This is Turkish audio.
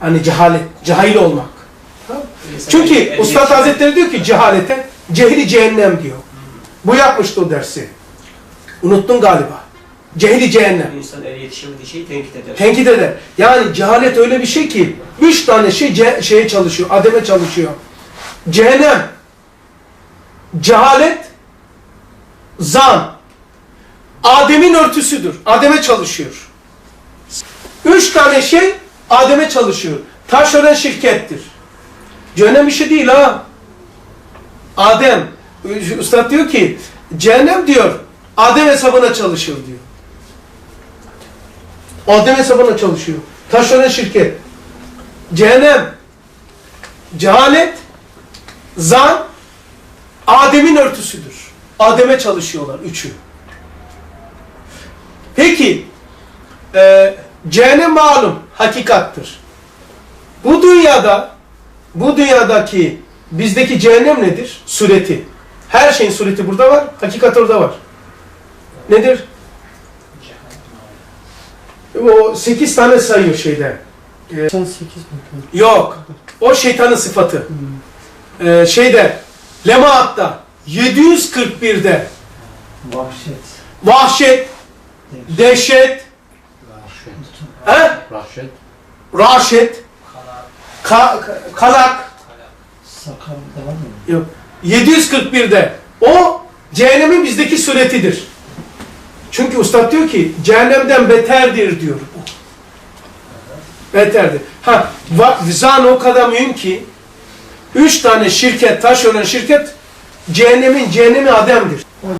Hani cehalet, cahil olmak. Tamam. Çünkü el- Ustad el- Hazretleri diyor ki cehalete, cehli cehennem diyor. Bu yapmıştı o dersi. Unuttun galiba. Cehli cehennem. İnsan el yetişemediği şeyi tenkit eder. Tenkit eder. Yani cehalet öyle bir şey ki üç tane şey şeye çalışıyor, ademe çalışıyor. Cehennem, cehalet, zan. Adem'in örtüsüdür. Adem'e çalışıyor. Üç tane şey Adem'e çalışıyor. Taşören şirkettir. Cehennem işi değil ha. Adem, Üstad diyor ki, cehennem diyor, Adem hesabına çalışıyor diyor. Adem hesabına çalışıyor. Taşören şirket. Cehennem, cehalet, zan, Adem'in örtüsüdür. Adem'e çalışıyorlar üçü. Peki, e, cehennem malum, hakikattır. Bu dünyada, bu dünyadaki bizdeki cehennem nedir? Sureti. Her şeyin sureti burada var, hakikat orada var. Nedir? O sekiz tane sayıyor şeyde. 98 mi? Yok. O şeytanın sıfatı. Ee, şeyde, Lemaat'ta 741'de Vahşet. vahşet, dehşet, he? Rahşet. raşet, ka, ka- kalak, Sakal mı? yok. 741'de o cehennemin bizdeki suretidir. Çünkü ustad diyor ki cehennemden beterdir diyor. Beterdir. Ha, zan o kadar mühim ki üç tane şirket, taş olan şirket cehennemin cehennemi Adem'dir.